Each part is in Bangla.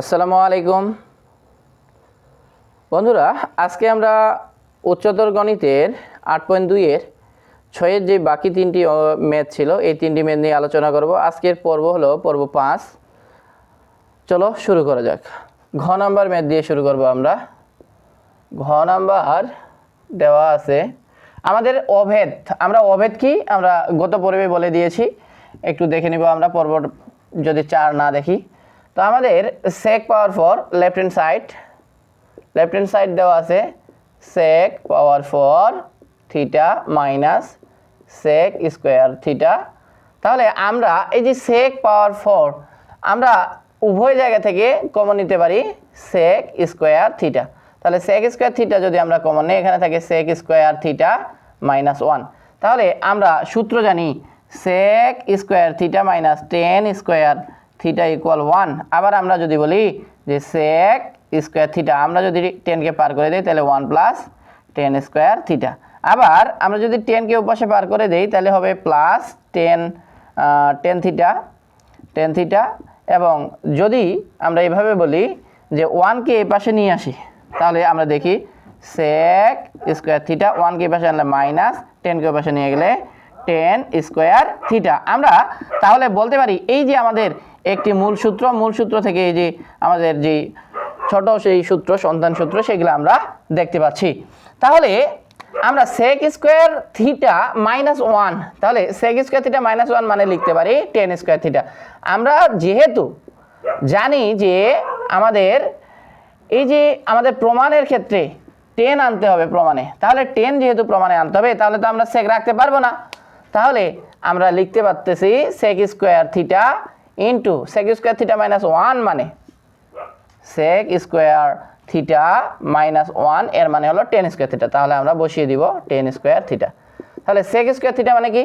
আসসালামু আলাইকুম। বন্ধুরা, আজকে আমরা উচ্চতর গণিতের আট পয়েন্ট দুইয়ের ছয়ের যে বাকি তিনটি ম্যাথ ছিল, এই তিনটি ম্যাথ নিয়ে আলোচনা করব। আজকের পর্ব হলো পর্ব পাঁচ। চলো শুরু করা যাক। ঘ নাম্বার ম্যাথ দিয়ে শুরু করব আমরা। ঘ নাম্বার দেওয়া আছে, আমাদের অভেদ। আমরা অভেদ কি? আমরা গত পর্বে বলে দিয়েছি। একটু দেখে নিব আমরা পর্ব যদি চার না দেখি। তো আমাদের sec power for left hand side left hand side দেওয়া আছে sec power for theta minus sec square theta তাহলে আমরা এই যে সেক পাওয়ার ফোর আমরা উভয় জায়গা থেকে কমন নিতে পারি সেক স্কোয়ার থিটা তাহলে সেক স্কোয়ার থিটা যদি আমরা কমন নিই, এখানে থাকে sec square theta minus one তাহলে আমরা সূত্র জানি sec square theta minus tan square theta equal one আবার আমরা যদি বলি যে সেক স্কোয়ার থিটা আমরা যদি টেনকে পার করে দিই, তাহলে one plus tan square theta আবার আমরা যদি টেনকে উপাশে পার করে দিই, তাহলে হবে plus tan tan theta tan theta এবং যদি আমরা এভাবে বলি যে ওয়ানকে এই পাশে নিয়ে আসি, তাহলে আমরা দেখি সেক স্কোয়ার থিটা ওয়ানকে এই পাশে আনলে মাইনাস টেনকে ওই পাশে নিয়ে গেলে টেন স্কোয়ার থিটা আমরা তাহলে বলতে পারি, এই যে আমাদের একটি মূল সূত্র মূল সূত্র থেকে এই যে আমাদের যে ছোট সেই সূত্র সন্তান সূত্র, সেগুলো আমরা দেখতে পাচ্ছি। তাহলে আমরা sec square theta minus one তাহলে sec square theta minus one মানে লিখতে পারি টেন স্কোয়ার থিটা আমরা যেহেতু জানি যে আমাদের এই যে আমাদের প্রমাণের ক্ষেত্রে টেন আনতে হবে প্রমাণে, তাহলে টেন যেহেতু প্রমাণে আনতে হবে, তাহলে তো আমরা সেক রাখতে পারব না। তাহলে আমরা লিখতে পারতেছি sec square theta into sec square theta minus one মানে। সেক স্কোয়ার থিটা মাইনাস ওয়ানের মানে হলো টেন স্কোয়ার থিটা তাহলে আমরা বসিয়ে দিব টেন স্কোয়ার থিটা তাহলে সেক স্কোয়ার থিটা মানে কি?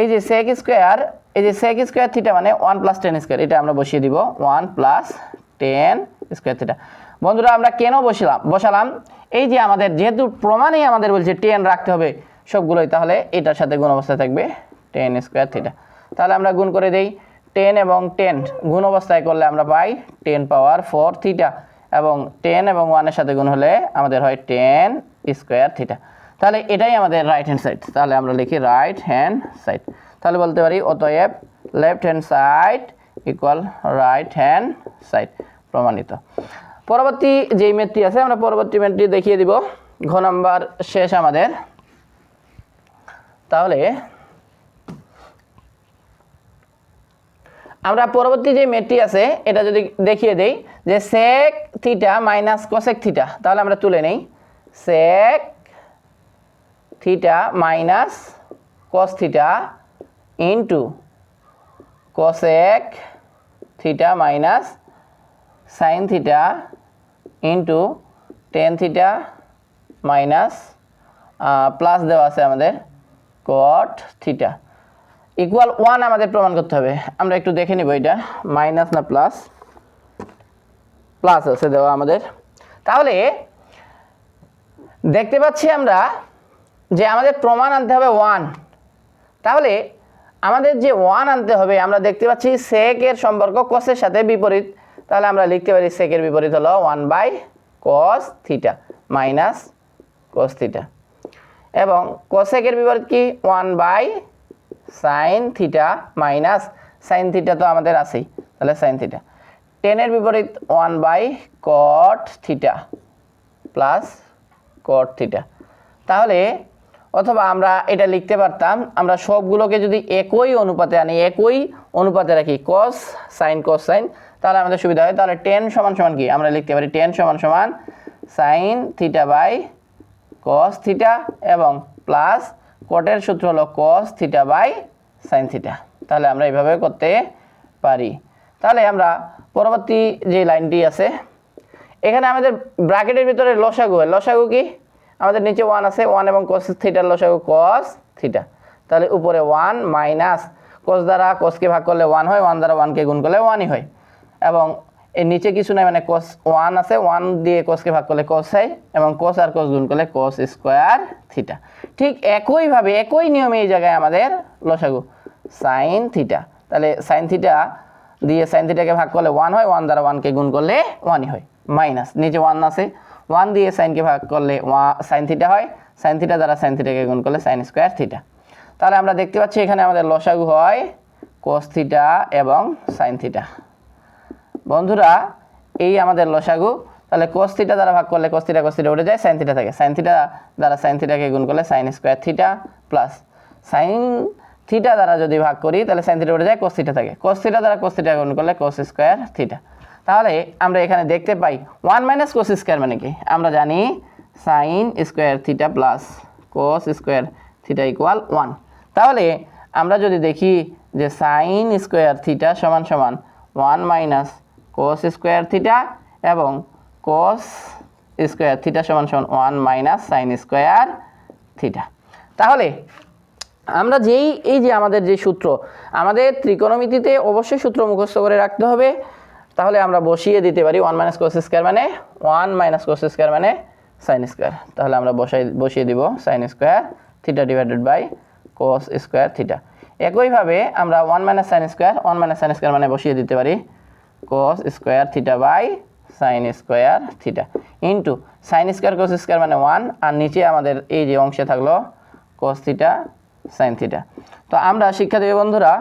এই যে সেক স্কোয়ার এই যে সেক স্কোয়ার থিটা মানে ওয়ান প্লাস টেন স্কোয়ার এটা আমরা বসিয়ে দিব one plus tan square theta বন্ধুরা, আমরা কেন বসলাম? বসালাম এই যে আমাদের যেহেতু প্রমাণেই আমাদের বলছে টেন রাখতে হবে সবগুলোই, তাহলে এটার সাথে গুণ অবস্থায় থাকবে টেন স্কোয়ার থিটা তাহলে আমরা গুণ করে দেই টেন এবং টেন গুণ অবস্থায় করলে আমরা পাই টেন পাওয়ার ফোর থিটা এবং টেন এবং ওয়ানের সাথে গুণ হলে আমাদের হয় টেন স্কোয়ার থিটা। তাহলে এটাই আমাদের রাইট হ্যান্ড সাইড তাহলে আমরা লিখি রাইট হ্যান্ড সাইড তাহলে বলতে পারি অতএব left hand side equal right hand side প্রমাণিত। পরবর্তী যেই মেটটি আছে, আমরা পরবর্তী মেটটি দেখিয়ে দিব। ঘ নাম্বার শেষ আমাদের। তাহলে আমরা পরবর্তী যে মেটটি আছে, এটা যদি দেখিয়ে দেই, যে sec theta minus cosec theta তাহলে আমরা তুলে নেই। Sec theta minus cos theta into cosec theta minus sin theta into tan theta minus plus দেওয়া আছে আমাদের কট থিটা ইকুয়াল ওয়ান আমাদের প্রমাণ করতে হবে। আমরা একটু দেখে নিব এটা। মাইনাস না প্লাস প্লাস আছে দেওয়া আমাদের। তাহলে, দেখতে পাচ্ছি আমরা যে আমাদের প্রমাণ আনতে হবে ওয়ান তাহলে, আমাদের যে ওয়ান আনতে হবে, আমরা দেখতে পাচ্ছি সেকের সম্পর্ক কসের সাথে বিপরীত। তাহলে আমরা লিখতে পারি সেকের বিপরীত হলো one by cos theta minus cos theta এবং কোসেকের বিপরীত কি? One by sin theta minus sin theta তো আমাদের আছেই, তাহলে সাইন থিটা টেনের বিপরীত one by cot theta plus cot theta তাহলে অথবা আমরা এটা লিখতে পারতাম, আমরা সবগুলোকে যদি একই অনুপাতে আনি, একই অনুপাতে রাখি কস সাইন কস সাইন তাহলে আমাদের সুবিধা হয়। তাহলে টেন সমান সমান কি? আমরা লিখতে পারি টেন সমান সমান sin theta by cos theta এবং প্লাস কটের সূত্র হলো cos theta by sin theta তাহলে আমরা এইভাবে করতে পারি। তাহলে আমরা পরবর্তী যে লাইনটি আছে, এখানে আমাদের ব্র্যাকেটের ভিতরে লসাগু লসাগু কি? আমাদের নিচে ওয়ান আছে ওয়ান এবং কস থিটার লসাগু কস থিটা তাহলে উপরে ওয়ান মাইনাস কস দ্বারা কসকে ভাগ করলে ওয়ান হয় ওয়ান দ্বারা ওয়ানকে গুণ করলে ওয়ানই হয়। এবং এর নিচে কিছু নাই মানে কস ওয়ান আছে ওয়ান দিয়ে কসকে ভাগ করলে কস হয়, এবং কস আর কস গুণ করলে কস স্কোয়ার থিটা ঠিক একইভাবে একই নিয়মে এই জায়গায় আমাদের লসাগু। সাইন থিটা তাহলে সাইন থিটা দিয়ে সাইন থিটাকে ভাগ করলে ওয়ান হয় ওয়ান দ্বারা ওয়ানকে গুণ করলে ওয়ানই হয়। মাইনাস নিচে ওয়ান আছে। ওয়ান দিয়ে সাইনকে ভাগ করলে ওয়া সাইন থিটা হয়। সাইন থিটা দ্বারা সাইন থিটাকে গুণ করলে সাইন স্কোয়ার থিটা তাহলে আমরা দেখতে পাচ্ছি এখানে আমাদের লসাগু হয় কোস থিটা এবং সাইন থিটা বন্ধুরা, এই আমাদের লসাগু তাহলে কোস থিটা দ্বারা ভাগ করলে কোস থিটা কোস থিটা উঠে যায় সাইন থিটা থাকে। সাইন থিটা দ্বারা সাইন থিটাকে গুণ করলে sine square theta plus sine theta দ্বারা যদি ভাগ করি, তাহলে সাইন থিটা উঠে যায় কোস থিটা থাকে। কোস থিটা দ্বারা কোস থিটা গুণ করলে কোস স্কোয়ার থিটা তাহলে আমরা এখানে দেখতে পাই ওয়ান মাইনাস কোস স্কোয়ার মানে কি? আমরা জানি sin square theta plus cos square theta equal one তাহলে আমরা যদি দেখি যে সাইন স্কোয়ার থিটা সমান সমান one minus cos square theta এবং কোস স্কোয়ার থিটা সমান সমান one minus sin square theta তাহলে, আমরা যেই, এই যে আমাদের যে সূত্র, আমাদের ত্রিকোণমিতিতে অবশ্যই সূত্র মুখস্থ করে রাখতে হবে। তাহলে আমরা বসিয়ে দিতে পারি ওয়ান মাইনাস কোস স্কোয়ার মানে ওয়ান মাইনাস কোস স্কোয়ার মানে সাইন স্কোয়ার তাহলে আমরা বসাই, বসিয়ে দিব sin square theta divided by cos square theta একইভাবে আমরা one minus sin square one minus sin square মানে বসিয়ে দিতে পারি cos square theta by sin square theta into sin square cos square মানে ওয়ান আর নিচে আমাদের এই যে অংশে থাকল কোস থিটা সাইন থিটা তো আমরা শিক্ষার্থী বন্ধুরা,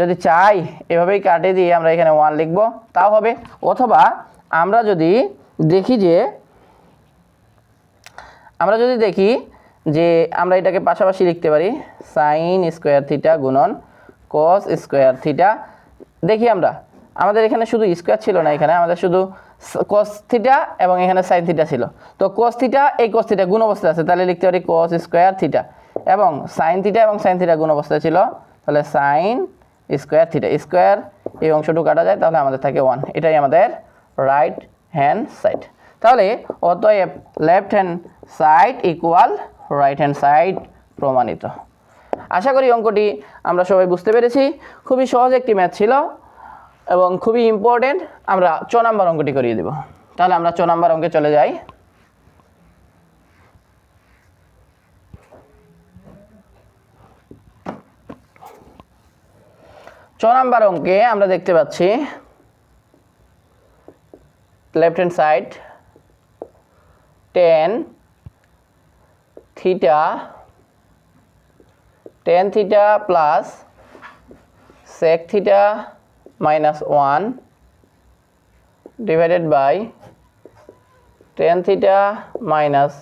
যদি চাই এভাবেই কাটে দিয়ে আমরা এখানে ওয়ান লিখব, তাও হবে। অথবা আমরা যদি দেখি যে, আমরা যদি দেখি যে আমরা এটাকে পাশাপাশি লিখতে পারি সাইন স্কোয়ার থিটা গুণন কস স্কোয়ার থিটা দেখি আমরা, আমাদের এখানে শুধু স্কোয়ার ছিল না এখানে, আমাদের শুধু কস থিটা এবং এখানে সাইন থিটা ছিল। তো কস থিটা এই কস থিটা গুণ অবস্থায় আছে, তাহলে লিখতে পারি কস স্কোয়ার থিটা এবং সাইন থিটা এবং সাইন থিটা গুণ অবস্থায় ছিল, তাহলে সাইন স্কোয়ার থিটা স্কোয়ার এই অংশটুকু কাটা যায়, তাহলে আমাদের থাকে ওয়ান এটাই আমাদের রাইট হ্যান্ড সাইড তাহলে অতএব left hand side equal right hand side প্রমাণিত। আশা করি অঙ্কটি আমরা সবাই বুঝতে পেরেছি। খুবই সহজ একটি ম্যাথ ছিল। এবং খুবই ইম্পর্টেন্ট আমরা চ নাম্বার অঙ্কটি করিয়ে দেব। তাহলে আমরা চ নাম্বার অঙ্কে চলে যাই। ছ নাম্বার অঙ্কে আমরা দেখতে পাচ্ছি left hand side tan theta tan theta plus sec theta minus one divided by tan theta minus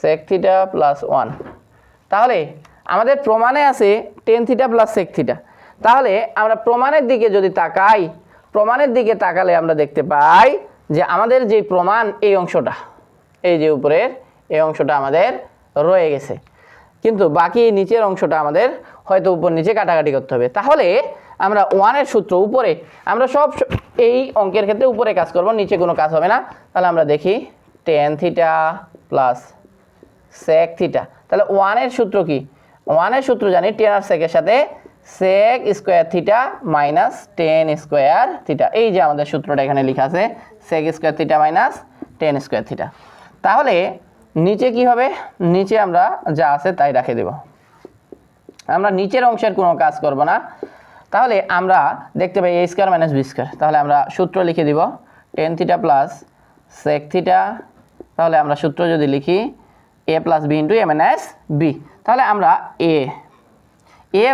sec theta plus one তাহলে আমাদের প্রমাণে আছে tan theta plus sec theta তাহলে আমরা প্রমাণের দিকে যদি তাকাই, প্রমাণের দিকে তাকালে আমরা দেখতে পাই যে আমাদের যে প্রমাণ এই অংশটা, এই যে উপরের, এই অংশটা আমাদের রয়ে গেছে। কিন্তু বাকি নিচের অংশটা আমাদের হয়তো উপর নিচে কাটাকাটি করতে হবে। তাহলে আমরা ওয়ানের সূত্র উপরে, আমরা সব এই অঙ্কের ক্ষেত্রে উপরে কাজ করব, নিচে কোনো কাজ হবে না। তাহলে আমরা দেখি tan theta plus sec theta তাহলে ওয়ানের সূত্র কি? ওয়ানের সূত্র জানি টেন আর সেকের সাথে sec square theta minus tan square theta এই যে আমাদের সূত্রটা এখানে লেখা আছে sec square theta minus tan square theta তাহলে নিচে কি হবে? নিচে আমরা যা আছে তাই রাখে দেব। আমরা নিচের অংশের কোনো কাজ করব না। তাহলে আমরা দেখতে পাই A square minus B square তাহলে আমরা সূত্র লিখে দিব tan theta plus sec theta তাহলে আমরা সূত্র যদি লিখি A plus B into A minus B তাহলে আমরা এ এ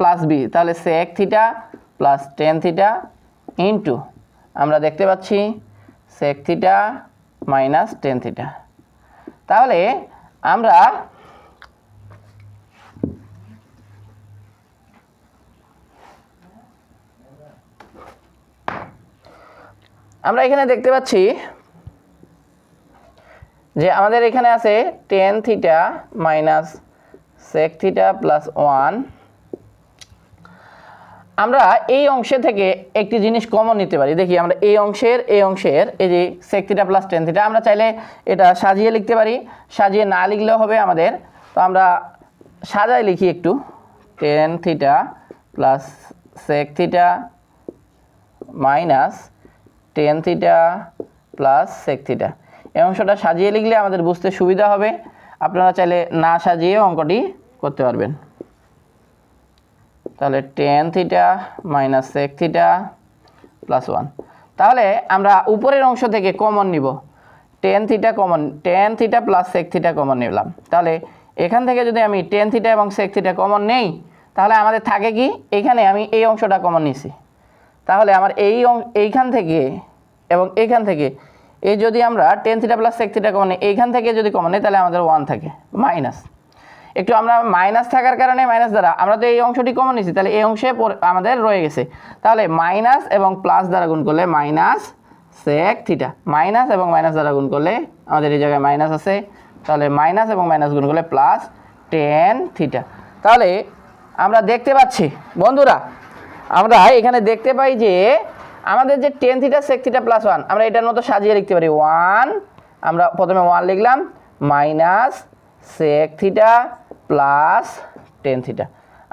প্লাস বি তাহলে sec theta plus tan theta into আমরা দেখতে পাচ্ছি sec theta minus tan theta তাহলে আমরা আমরা এখানে দেখতে পাচ্ছি যে আমাদের এখানে আছে tan theta minus sec theta plus one আমরা এই অংশে থেকে একটি জিনিস কমন নিতে পারি। দেখি, আমরা এই অংশের এই অংশের, এই যে sec theta plus tan theta আমরা চাইলে এটা সাজিয়ে লিখতে পারি। সাজিয়ে না লিখলেও হবে আমাদের। তো আমরা সাজায় লিখি একটু। Tan theta plus sec theta minus tan theta plus sec theta এই অংশটা সাজিয়ে লিখলে আমাদের বুঝতে সুবিধা হবে। আপনারা চাইলে না সাজিয়ে অঙ্কটি করতে পারবেন। তাহলে tan theta minus sec theta plus one তাহলে আমরা উপরের অংশ থেকে কমন নিব। Tan theta common tan theta plus sec theta common নিলাম। তাহলে এখান থেকে যদি আমি টেন থিটা এবং সেক থিটা কমন নেই, তাহলে আমাদের থাকে কি? এখানে আমি এই অংশটা কমন নিছি তাহলে আমার এই এইখান থেকে এবং এইখান থেকে এই যদি আমরা tan theta plus sec theta common এইখান থেকে যদি কমন তাহলে আমাদের ওয়ান থাকে মাইনাস একটু আমরা মাইনাস থাকার কারণে মাইনাস দ্বারা, আমরা তো এই অংশটি কমন নিছি তাহলে এই অংশে আমাদের রয়ে গেছে। তাহলে মাইনাস এবং প্লাস দ্বারা গুণ করলে মাইনাস সেক থিটা মাইনাস এবং মাইনাস দ্বারা গুণ করলে আমাদের এই জায়গায় মাইনাস আছে, তাহলে মাইনাস এবং মাইনাস গুণ করলে প্লাস টেন থিটা তাহলে আমরা দেখতে পাচ্ছি, বন্ধুরা আমরা এখানে দেখতে পাই যে আমাদের যে tan theta sec theta plus one আমরা এটার মতো সাজিয়ে লিখতে পারি। ওয়ান আমরা প্রথমে ওয়ান লিখলাম minus sec theta plus tan theta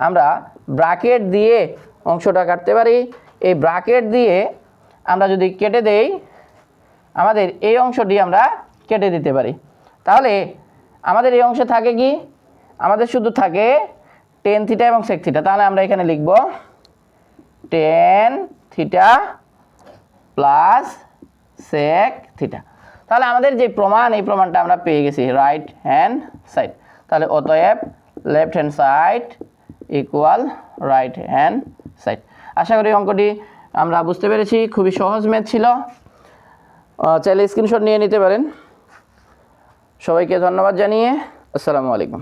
আমরা ব্রাকেট দিয়ে অংশটা কাটতে পারি। এই ব্রাকেট দিয়ে আমরা যদি কেটে দেই, আমাদের এই অংশটি আমরা কেটে দিতে পারি। তাহলে আমাদের এই অংশে থাকে কি? আমাদের শুধু থাকে টেন থিটা এবং সেক থিটা তাহলে আমরা এখানে লিখব tan theta plus sec theta তাহলে আমাদের যে প্রমাণ, এই প্রমাণটা আমরা পেয়ে গেছি রাইট হ্যান্ড সাইড তাহলে অতএব left hand side equal right hand side আশা করি অঙ্কটি আমরা বুঝতে পেরেছি, খুবই সহজ ম্যাথ ছিল। চাইলে স্ক্রিনশট নিয়ে নিতে পারেন। সবাইকে ধন্যবাদ জানিয়ে, আসসালামু আলাইকুম।